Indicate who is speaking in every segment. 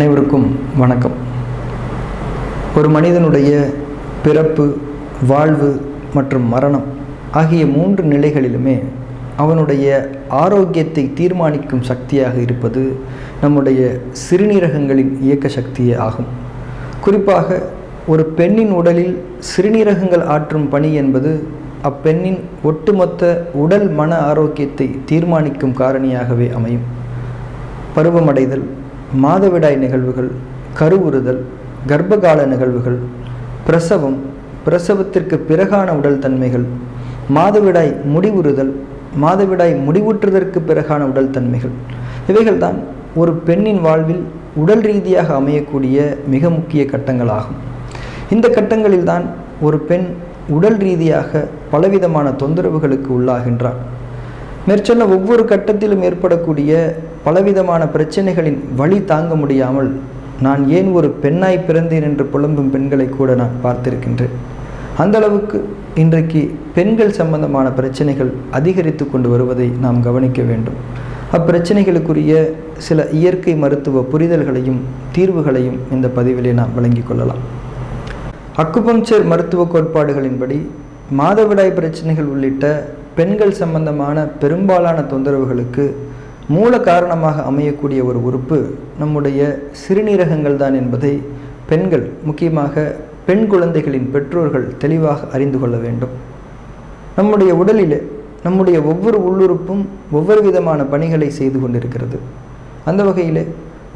Speaker 1: அனைவருக்கும் வணக்கம். ஒரு மனிதனுடைய பிறப்பு வாழ்வு மற்றும் மரணம் ஆகிய மூன்று நிலைகளிலுமே அவனுடைய ஆரோக்கியத்தை தீர்மானிக்கும் சக்தியாக இருப்பது நம்முடைய சிறுநீரகங்களின் இயக்க சக்தியே ஆகும். குறிப்பாக ஒரு பெண்ணின் உடலில் சிறுநீரகங்கள் ஆற்றும் பணி என்பது அப்பெண்ணின் ஒட்டுமொத்த உடல் மன ஆரோக்கியத்தை தீர்மானிக்கும் காரணியாகவே அமையும். பருவமடைதல் மாதவிடாய் நிகழ்வுகள் கருவுறுதல் கர்ப்பகால நிகழ்வுகள் பிரசவம் பிரசவத்திற்கு பிறகான உடல் தன்மைகள் மாதவிடாய் முடிவுறுதல் மாதவிடாய் முடிவுற்றுதற்கு பிறகான உடல் தன்மைகள். இவைகள்தான் ஒரு பெண்ணின் வாழ்வில் உடல் ரீதியாக அமையக்கூடிய மிக முக்கிய கட்டங்களாகும். இந்த கட்டங்களில்தான் ஒரு பெண் உடல் ரீதியாக பலவிதமான தொந்தரவுகளுக்கு உள்ளாகின்றார் மேற்சொன்ன ஒவ்வொரு கட்டத்திலும் ஏற்படக்கூடிய பலவிதமான பிரச்சனைகளின் வழி தாங்க முடியாமல் நான் ஏன் ஒரு பெண்ணாய் பிறந்தேன் என்று புலம்பும் பெண்களை கூட நான் பார்த்திருக்கின்றேன். அந்த அளவுக்கு இன்றைக்கு பெண்கள் சம்பந்தமான பிரச்சனைகள் அதிகரித்து கொண்டு வருவதை நாம் கவனிக்க வேண்டும். அப்பிரச்சனைகளுக்குரிய சில இயற்கை மருத்துவ புரிதல்களையும் தீர்வுகளையும் இந்த பதிவிலே நாம் வழங்கிக் கொள்ளலாம். அக்குபங்சர் மருத்துவ கோட்பாடுகளின்படி மாதவிடாய் பிரச்சனைகள் உள்ளிட்ட பெண்கள் சம்பந்தமான பெரும்பாலான தொந்தரவுகளுக்கு மூல காரணமாக அமையக்கூடிய ஒரு உறுப்பு நம்முடைய சிறுநீரகங்கள் தான் என்பதை பெண்கள் முக்கியமாக பெண் குழந்தைகளின் பெற்றோர்கள் தெளிவாக அறிந்து கொள்ள வேண்டும். நம்முடைய உடலிலே நம்முடைய ஒவ்வொரு உள்ளுறுப்பும் ஒவ்வொரு விதமான பணிகளை செய்து கொண்டிருக்கிறது. அந்த வகையிலே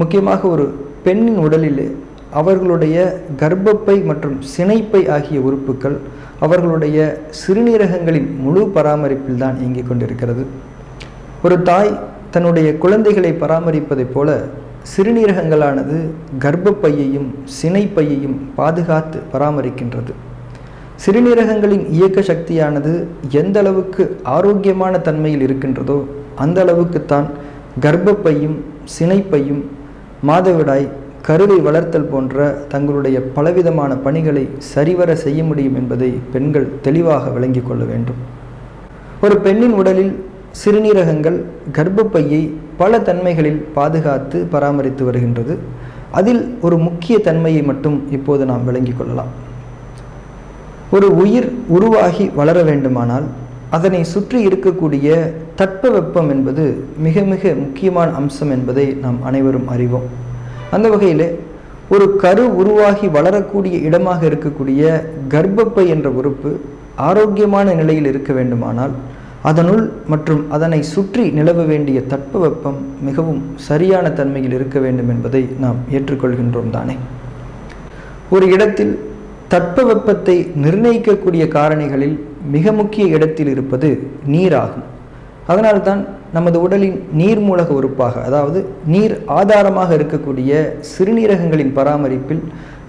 Speaker 1: முக்கியமாக ஒரு பெண்ணின் உடலிலே அவர்களுடைய கர்ப்பப்பை மற்றும் சினைப்பை ஆகிய உறுப்புகள் அவர்களுடைய சிறுநீரகங்களின் முழு பராமரிப்பில் தான் இயங்கிக் கொண்டிருக்கிறது. ஒரு தாய் தன்னுடைய குழந்தைகளை பராமரிப்பதைப் போல சிறுநீரகங்களானது கர்ப்பப்பையையும் சினைப்பையையும் பாதுகாத்து பராமரிக்கின்றது. சிறுநீரகங்களின் இயக்க சக்தியானது எந்த அளவுக்கு ஆரோக்கியமான தன்மையில் இருக்கின்றதோ அந்த அளவுக்குத்தான் கர்ப்பப்பையும் சினைப்பையும் மாதவிடாய் கருவை வளர்த்தல் போன்ற தங்களுடைய பலவிதமான பணிகளை சரிவர செய்ய முடியும் என்பதை பெண்கள் தெளிவாக விளங்கிக் கொள்ள வேண்டும். ஒரு பெண்ணின் உடலில் சிறுநீரகங்கள் கர்ப்பப்பையை பல தன்மைகளில் பாதுகாத்து பராமரித்து வருகின்றது. அதில் ஒரு முக்கிய தன்மையை மட்டும் இப்போது நாம் விளங்கிக் கொள்ளலாம். ஒரு உயிர் உருவாகி வளர வேண்டுமானால் அதனை சுற்றி இருக்கக்கூடிய தட்பவெப்பம் என்பது மிக மிக முக்கியமான அம்சம் என்பதை நாம் அனைவரும் அறிவோம். அந்த வகையில் ஒரு கரு உருவாகி வளரக்கூடிய இடமாக இருக்கக்கூடிய கர்ப்பப்பை என்ற உறுப்பு ஆரோக்கியமான நிலையில் இருக்க வேண்டுமானால் அதனுள் மற்றும் அதனை சுற்றி நிலவ வேண்டிய தட்பவெப்பம் மிகவும் சரியான தன்மையில் இருக்க வேண்டும் என்பதை நாம் ஏற்றுக்கொள்கின்றோம் தானே. ஒரு இடத்தில் தட்பவெப்பத்தை நிர்ணயிக்கக்கூடிய காரணிகளில் மிக முக்கிய இடத்தில் இருப்பது நீராகும். அதனால்தான் நமது உடலின் நீர்மூலக உறுப்பாக அதாவது நீர் ஆதாரமாக இருக்கக்கூடிய சிறுநீரகங்களின் பராமரிப்பில்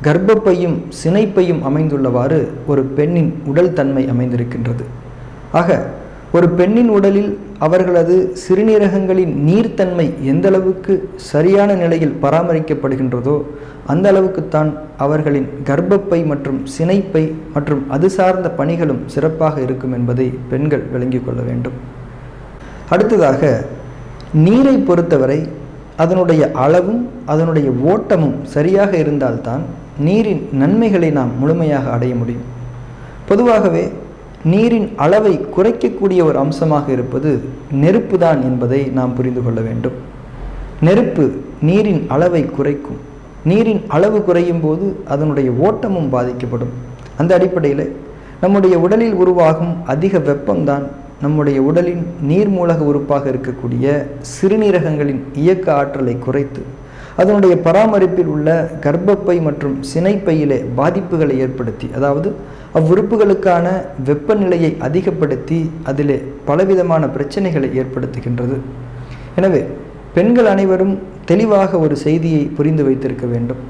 Speaker 1: கர்ப்பப்பையும் சினைப்பையும் அமைந்துள்ளவாறு ஒரு பெண்ணின் உடல் தன்மை அமைந்திருக்கின்றது. ஆக ஒரு பெண்ணின் உடலில் அவர்களது சிறுநீரகங்களின் நீர்த்தன்மை எந்த அளவுக்கு சரியான நிலையில் பராமரிக்கப்படுகின்றதோ அந்த அளவுக்குத்தான் அவர்களின் கர்ப்பப்பை மற்றும் சினைப்பை மற்றும் அது சார்ந்த பணிகளும் சிறப்பாக இருக்கும் என்பதை பெண்கள் விளங்கிக் கொள்ள வேண்டும். அடுத்ததாக நீரை பொறுத்தவரை அதனுடைய அளவும் அதனுடைய ஓட்டமும் சரியாக இருந்தால்தான் நீரின் நன்மைகளை நாம் முழுமையாக அடைய முடியும். பொதுவாகவே நீரின் அளவை குறைக்கக்கூடிய ஒரு அம்சமாக இருப்பது நெருப்பு தான் என்பதை நாம் புரிந்து கொள்ள வேண்டும். நெருப்பு நீரின் அளவை குறைக்கும். நீரின் அளவு குறையும் போது அதனுடைய ஓட்டமும் பாதிக்கப்படும். அந்த அடிப்படையில் நம்முடைய உடலில் உருவாகும் அதிக வெப்பம்தான் நம்முடைய உடலின் நீர்மூலக உறுப்பாக இருக்கக்கூடிய சிறுநீரகங்களின் இயக்க ஆற்றலை குறைத்து அதனுடைய பராமரிப்பில் உள்ள கர்ப்பப்பை மற்றும் சினைப்பையிலே பாதிப்புகளை ஏற்படுத்தி அதாவது அவ்வுறுப்புகளுக்கான வெப்பநிலையை அதிகப்படுத்தி அதிலே பலவிதமான பிரச்சனைகளை ஏற்படுத்துகின்றது. எனவே பெண்கள் அனைவரும் தெளிவாக ஒரு செய்தியை புரிந்து வைத்திருக்க வேண்டும்.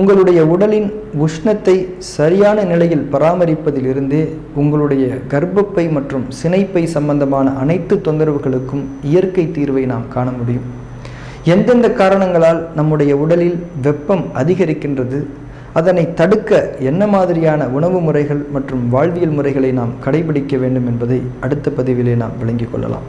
Speaker 1: உங்களுடைய உடலின் உஷ்ணத்தை சரியான நிலையில் பராமரிப்பதிலிருந்தே உங்களுடைய கர்ப்பப்பை மற்றும் சினைப்பை சம்பந்தமான அனைத்து தொந்தரவுகளுக்கும் இயற்கை தீர்வை நாம் காண முடியும். எந்தெந்த காரணங்களால் நம்முடைய உடலில் வெப்பம் அதிகரிக்கின்றது அதனை தடுக்க என்ன மாதிரியான உணவு முறைகள் மற்றும் வாழ்வியல் முறைகளை நாம் கடைபிடிக்க வேண்டும் என்பதை அடுத்த பதிவிலே நாம் விளங்கிக் கொள்ளலாம்.